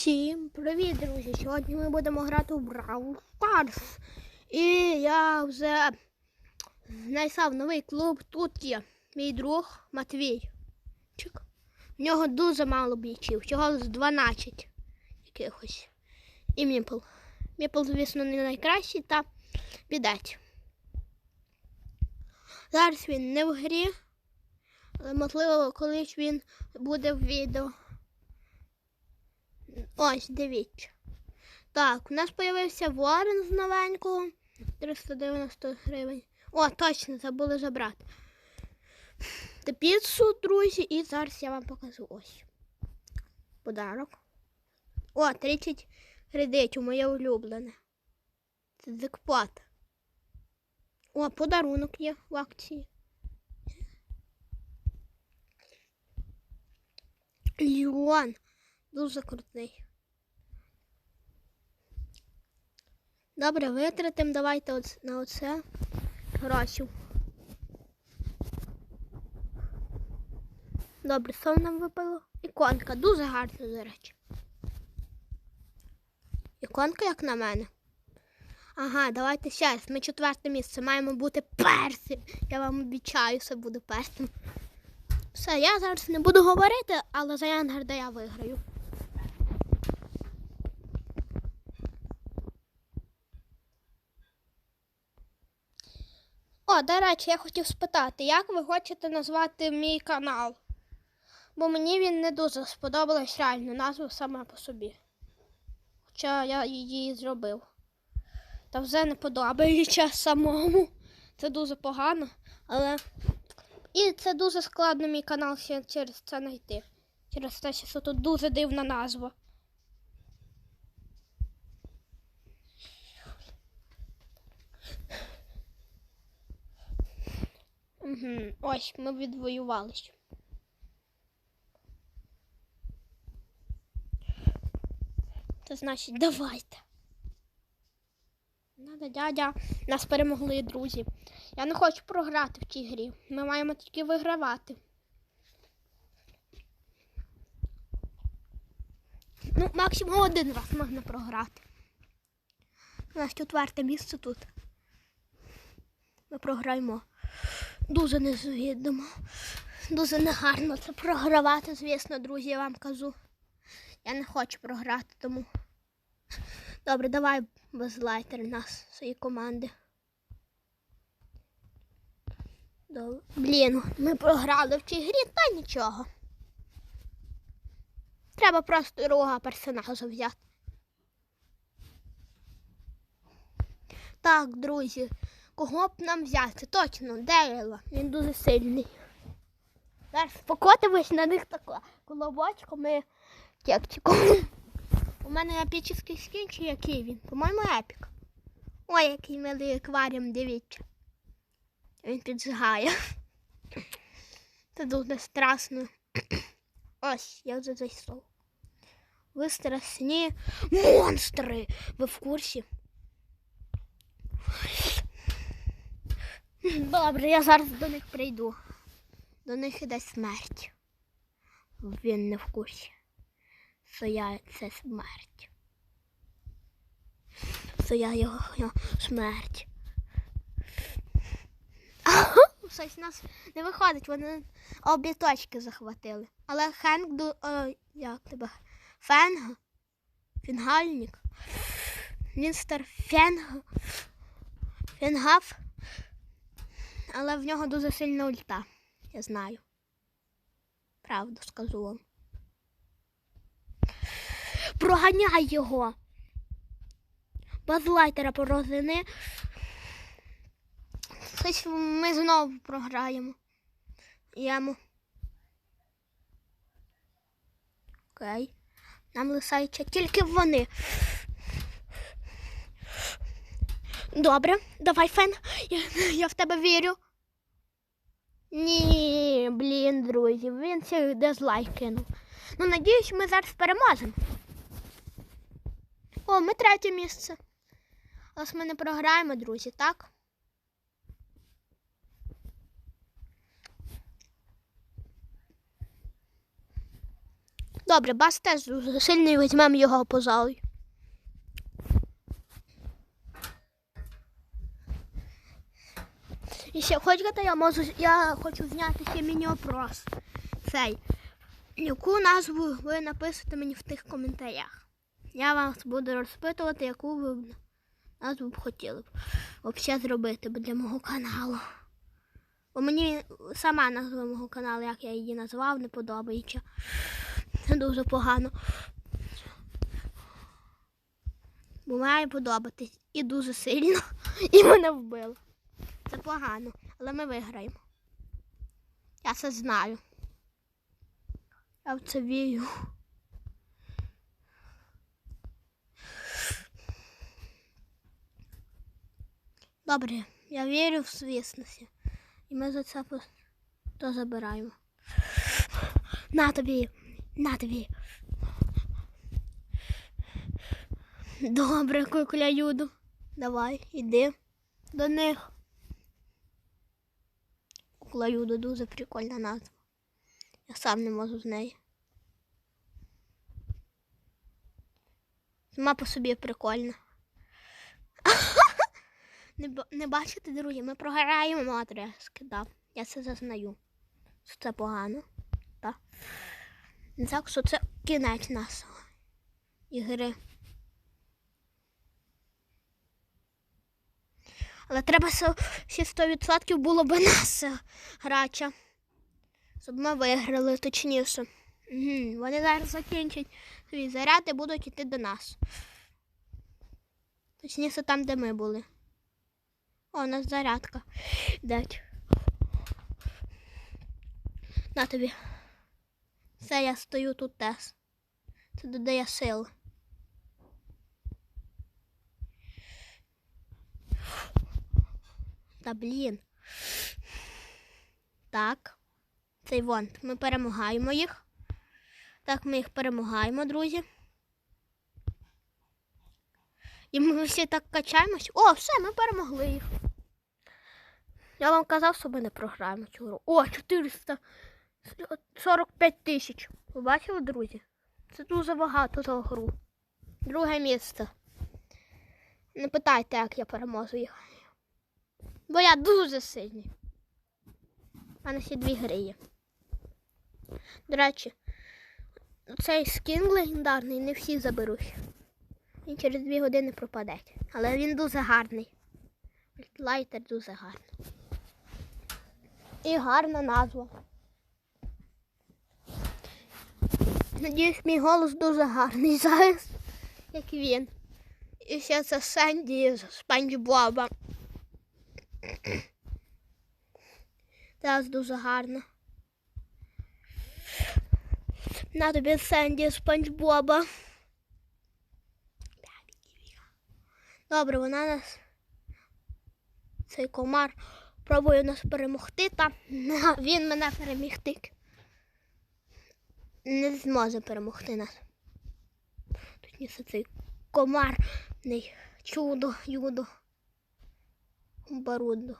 Всім привіт, друзі! Сьогодні ми будемо грати в Brawl Stars. І я вже знайшов новий клуб. Тут є мій друг Матвій. Чик. В нього дуже мало бійців, всього з 12 якихось. І Міпл. Міпл, звісно, не найкращий, та підать. Зараз він не в грі, але можливо, колись він буде в відео. Ось, дивіться. Так, у нас з'явився Ворон з новенького. 390 гривень. О, точно, забули забрати. Та піцу, друзі, і зараз я вам покажу ось. Подарок. О, 30 кредитів, моє улюблене. Це зекпот. О, подарунок є в акції. Ліон. Дуже крутий. Добре, витратимо давайте на оце гроші. Добре, що нам випало? Іконка, дуже гарна, до речі. Іконка, як на мене. Ага, давайте ще раз. Ми четверте місце маємо бути першим. Я вам обіцяю, що буду першим. Все, я зараз не буду говорити, але за Янгарда я виграю. О, до речі, я хотів спитати, як ви хочете назвати мій канал? Бо мені він не дуже сподобалась реально назва сама по собі. Хоча я її зробив. Та вже не подобається самому. Це дуже погано, але. І це дуже складно мій канал через це знайти. Через те, що тут дуже дивна назва. Угу. Ось ми відвоювалися. Це значить давайте. Надо, дядя. Нас перемогли друзі. Я не хочу програти в цій грі. Ми маємо тільки вигравати. Ну, максимум один раз можна програти. У нас четверте місце тут. Ми програємо. Дуже незвідомо. Дуже негарно це програвати, звісно, друзі, я вам кажу. Я не хочу програти, тому. Добре, давай без лайтер нас, свої команди. Добре. Блін, ми програли в цій грі, та нічого. Треба просто другого персонажа взяти. Так, друзі, кого б нам взяти? Точно, Дейла. Він дуже сильний. Зараз покотимось на них тако колобочком і кепчиком. У мене епічний скін, чи який він? По-моєму, епік. Ой, який милий акваріум, дивіться. Він піджигає. Це дуже страшно. Ось, я вже зайшов. Ви страшні монстри! Ви в курсі? Добре, я зараз до них прийду. До них іде смерть. Він не в курсі. Що це смерть. Що його смерть. Щось нас не виходить, вони обі точки захватили. Але Хенк ду. О, як тебе? Фенг? Фінгальник? Мінстер Фенг? Фенгав? Але в нього дуже сильна ульта. Я знаю. Правду скажу вам. Проганяй його. Без лайтера порозини. Щось ми знову програємо. Йому. Окей. Нам лишаються тільки вони. Добре, давай, Фен. Я, я в тебе вірю. Ні, блін, друзі, він цей дизлайк кинув. Ну, надіюсь, ми зараз переможемо. О, ми третє місце. Ось ми не програємо, друзі, так? Добре, бас теж сильний, візьмемо його позалою. І ще хочете, я можу я хочу зняти ще міні-опрос. Цей. Яку назву ви напишете мені в тих коментарях? Я вас буду розпитувати, яку ви назву б хотіли б взагалі зробити для мого каналу. Бо мені сама назва мого каналу, як я її назвав, не подобається. Це дуже погано. Бо має подобатись і дуже сильно. І мене вбило. Це погано, але ми виграємо. Я це знаю. Я в це вірю. Добре, я вірю в свісності. І ми за це то забираємо. На тобі, на тобі. Добре, кукля Юду. Давай, іди до них. Кукла Юда дуже прикольна назва. Я сам не можу з неї. Сама по собі прикольна. Не, не бачите, друзі, ми програємо адрески, да. Я це зазнаю. Що це погано. Так. Так, що це кінець нас ігри. Але треба ще 100% було б нас е, грача. Щоб ми виграли точніше. Угу. Вони зараз закінчать свій заряд і будуть йти до нас. Точніше там, де ми були. О, у нас зарядка. Дать. На тобі. Все, я стою тут теж. Це додає сил. Та блін. Так. Цей вон. Ми перемагаємо їх. Так, ми їх перемагаємо, друзі. І ми всі так качаємось. О, все, ми перемогли їх. Я вам казав, що ми не програємо цю гру. О, 445 тисяч. Ви бачили, друзі? Це дуже багато за гру. Друге місце. Не питайте, як я переможу їх. Бо я дуже сильний. У мене ще дві гри є. До речі, цей скін легендарний не всі заберуть. Він через дві години пропаде. Але він дуже гарний. Лайтер дуже гарний. І гарна назва. Надіюсь, мій голос дуже гарний зараз, як він. І ще це Сенді з Спанч Боба. Зараз дуже гарно. На тобі Сенді Спанч Боба. Добре, вона нас. Цей комар пробує нас перемогти, та він мене перемігти. Не зможе перемогти нас. Точніше цей комарний чудо, юдо. Барудо.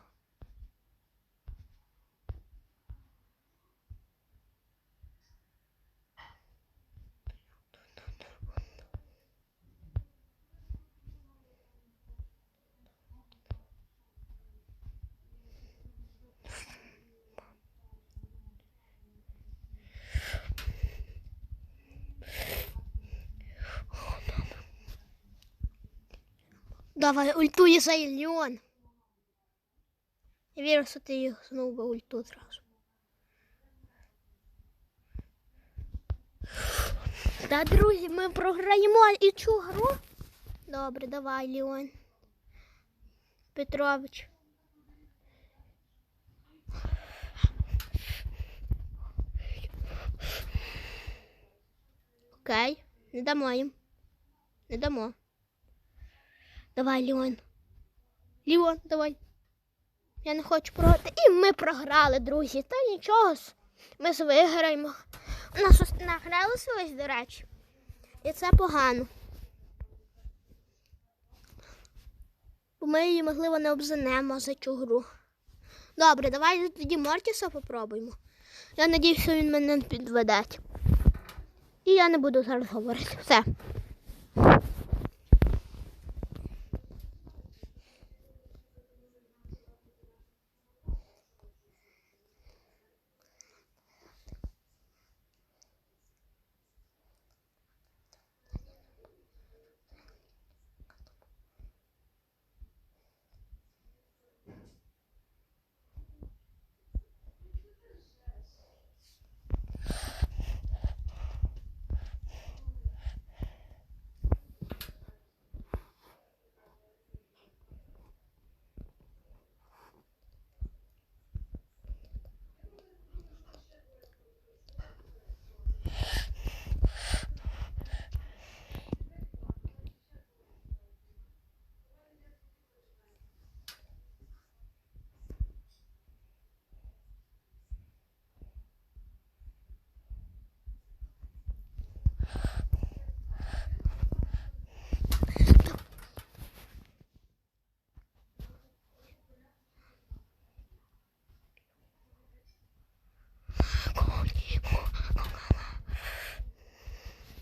Давай, ультуй за Ільйон. Я вірю, що ти їх знову би ульту зразу. Та, друзі, ми програємо і цю гру. Добре, давай, Леон. Петрович. Окей, не дамо їм. Не дамо. Давай, Леон. Леон, давай. Я не хочу програти. І ми програли, друзі. Та нічого. Ми ж виграємо. У нас награлося ось, до речі. І це погано. Бо ми її, можливо, не обзанемо за цю гру. Добре, давай тоді Мортіса попробуємо. Я що він мене підведе. І я не буду зараз говорити. Все.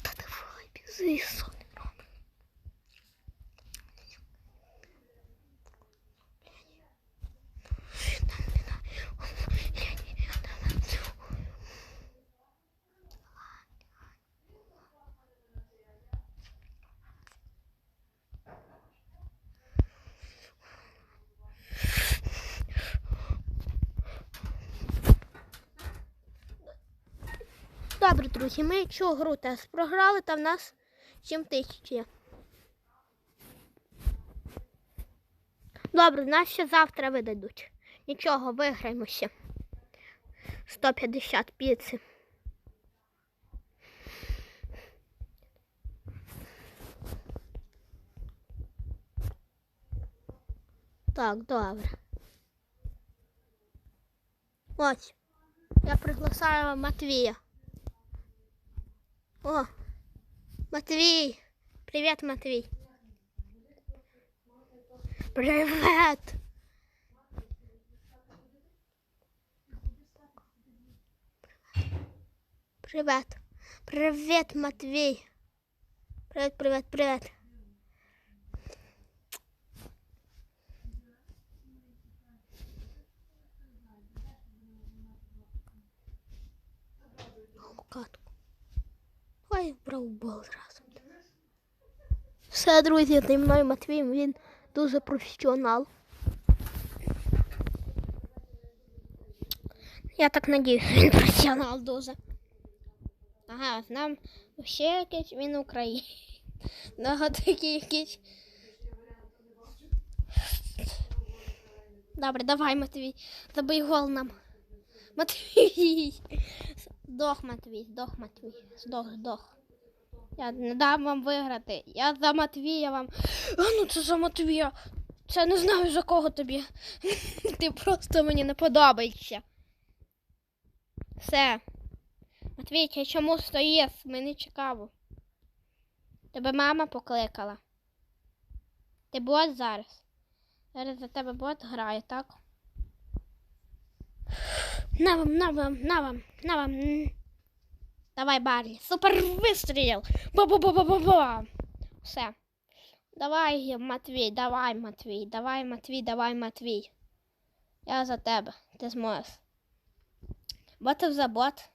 Та давай, бізи, сон. Добре, друзі, ми цю гру теж програли, та в нас 7 тисяч є. Добре, нас ще завтра видадуть. Нічого, виграємося. 150 піци. Так, добре. Ось. Я приглашаю Матвія. О, Матвей! Привет, Матвей! Привет! Привет! Привет, Матвей! Привет, привет, привет! Катку. Ой, браубол зразу. Все, друзі, зі мною Матвій, він дуже професіонал. Я так надіюсь, він професіонал дуже. Ага, нам ще якийсь він Україн. Такий якийсь. Добре, давай, Матвій. Забий гол нам. Матвій. Здох, Матвій, здох, Матвій. Здох, здох. Я не дам вам виграти. Я за Матвія вам. А ну це за Матвія. Це не знаю за кого тобі. Ти просто мені не подобаєшся. Все. Матвій, ти чому стоїш? Мені цікаво. Тебе мама покликала. Ти бот зараз. Зараз за тебе бот грає, так? На вам, на вам, на вам, на вам. Давай, Барлі. Супер вистріл. Ба-ба-ба-ба-ба-ба. Все. Давай, Матвій, давай, Матвій, давай, Матвій, давай, Матвій. Я за тебе. Ти зможеш. Ботив за бот.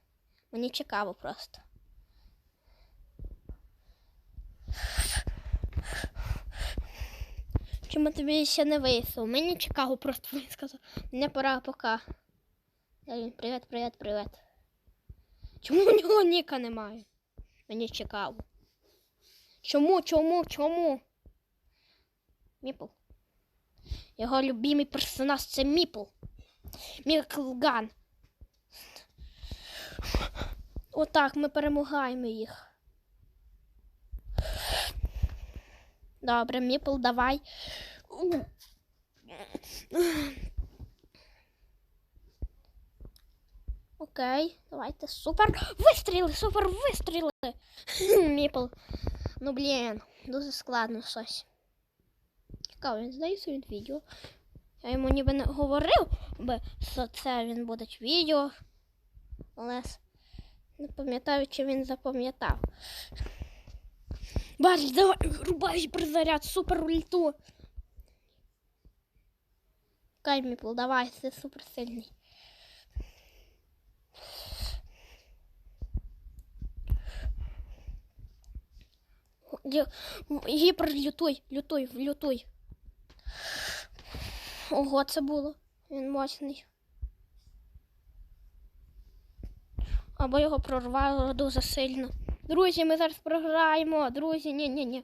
Мені цікаво просто. Чому тобі ще не вийшов? Мені цікаво просто він. Мені пора пока. Привіт, привіт, привіт. Чому у нього ніка немає? Мені цікаво. Чому, чому, чому? Міпл. Його любимий персонаж це Міпл. Міклган. Отак ми перемагаємо їх. Добре, Міпл, давай. Окей, давайте. Супер. Вистріли, супер вистріли. Міпл. Ну блін, дуже складно щось. Цікаво, він здається від відео. Я йому ніби не говорив, би, що це він буде відео. Але Не пам'ятаю, чи він запам'ятав. Барлі, давай, рубай призаряд, супер ульту. Кай, Міпл, давай, ти супер сильний. Гіпер, лютуй, лютуй, лютуй. Ого, це було. Він мощний. Або його прорвало дуже сильно. Друзі, ми зараз програємо. Друзі, ні, ні, ні.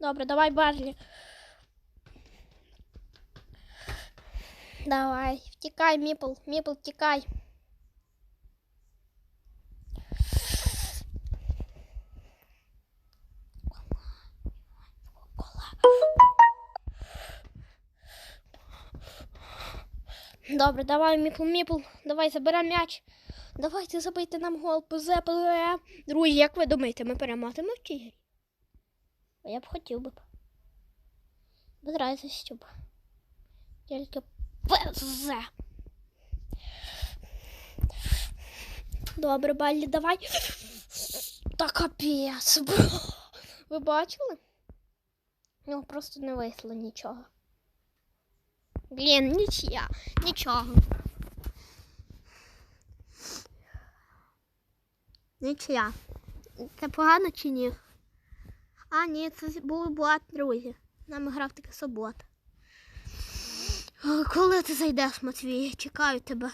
Добре, давай, Барлі. Давай, втікай, Міпл, Міпл, втікай. Добре, давай, Міпл, Міпл, давай заберемо м'яч. Давайте забийте нам гол ПЗ, ПЗ. Друзі, як ви думаєте, ми переможемо в цій грі? Я б хотів би. Без разності б. Тільки ПЗ. Добре, Баллі, давай. Та капець. Ви бачили? Ну, просто не вийшло нічого. Блін, нічия, нічого. Нічия. Це погано чи ні? А, ні, це був бот, друзі. Нам грав таки субота. Коли ти зайдеш, Матвій? Чекаю тебе.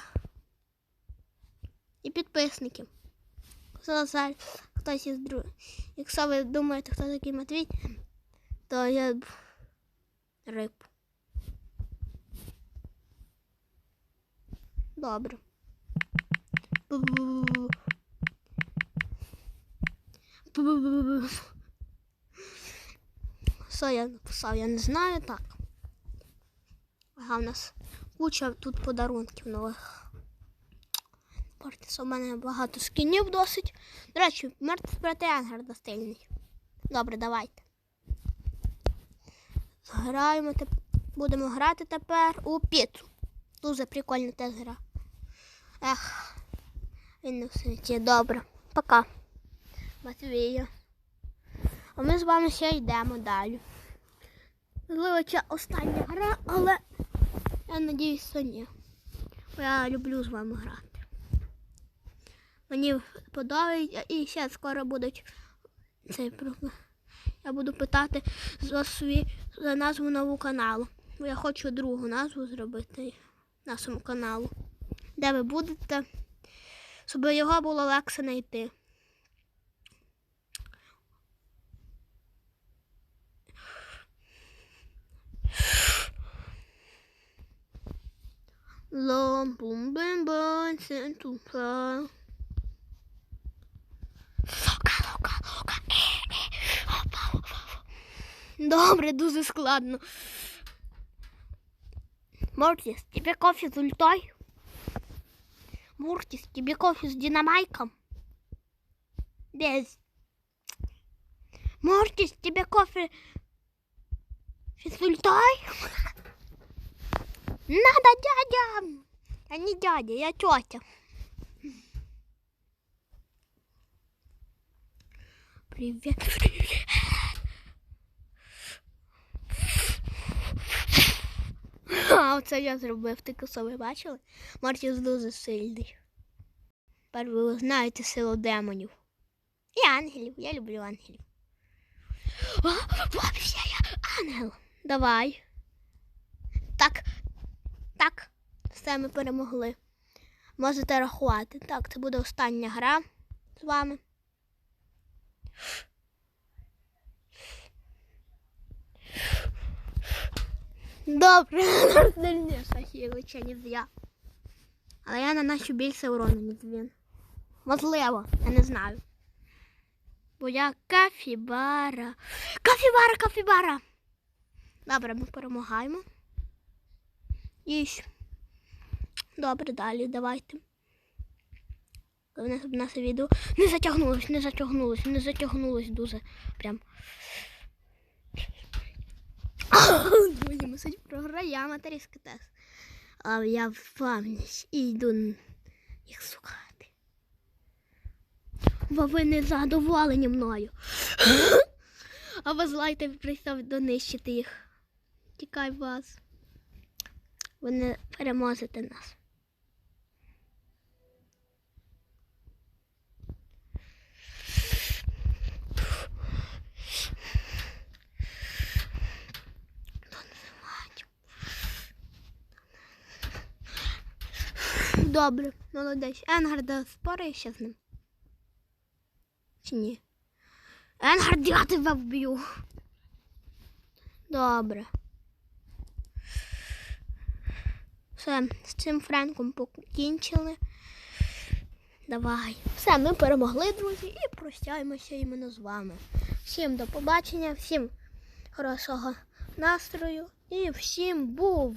І підписники. Зараз хтось із друг. Якщо ви думаєте, хто такий Матвій, то я б- риб. Добре. Що я написав? Я не знаю так. Ага, в нас куча тут подарунків нових. Мартіс, у мене багато скінів досить. До речі, Мартіс проти Енгарда стильний. Добре, давайте. Граємо Будемо грати тепер у піцу. Дуже прикольна теж гра. Ех, він не в світі. Добре. Пока. Матвія. А ми з вами ще йдемо далі. Можливо, це остання гра, але я надіюсь, що ні. Бо я люблю з вами грати. Мені подобається і ще скоро будуть цей про- Я буду питати за свій за назву нового каналу. Бо я хочу другу назву зробити нашому каналу. Де ви будете, щоб його було легше знайти. Лом бум бим бам сентупа. Лока, лока, лока. Е, е. Опа, опа, опа. Добре, дуже складно. Мортис, тебе кофе с ультой? Мортис, тебе кофе с динамайком? Без. Мортис, тебе кофе с ультой? Надо, дядя! Я не дядя, я тетя. Привет, привет. А оце я зробив, тільки що бачили? Мартіс дуже сильний. Тепер ви знаєте силу демонів. І ангелів. Я люблю ангелів. О, вообще я ангел. Давай. Так. Все ми перемогли. Можете рахувати. Так, це буде остання гра з вами. Добре, сильніша хілича, ніж я. Але я наношу більше урону, ніж він. Можливо, я не знаю. Бо я кафібара. Кафібара, кафібара. Добре, ми перемагаємо. І ще. Добре, далі давайте. Головне, щоб наше відео не затягнулось, не затягнулось, не затягнулось дуже. Прям. Друзі, ми сьогодні програємо трішки тест. Але я впевнюсь і йду їх шукати. Бо ви не задоволені мною. А ви злайте прийшов донищити їх. Тікай вас. Ви не переможете нас. Добре, молодець. Енгарда спораєшся з ним? Чи ні? Енгард, я тебе вб'ю. Добре. Все, з цим Френком покінчили. Давай. Все, ми перемогли, друзі, і прощаємося іменно з вами. Всім до побачення, всім хорошого настрою і всім був.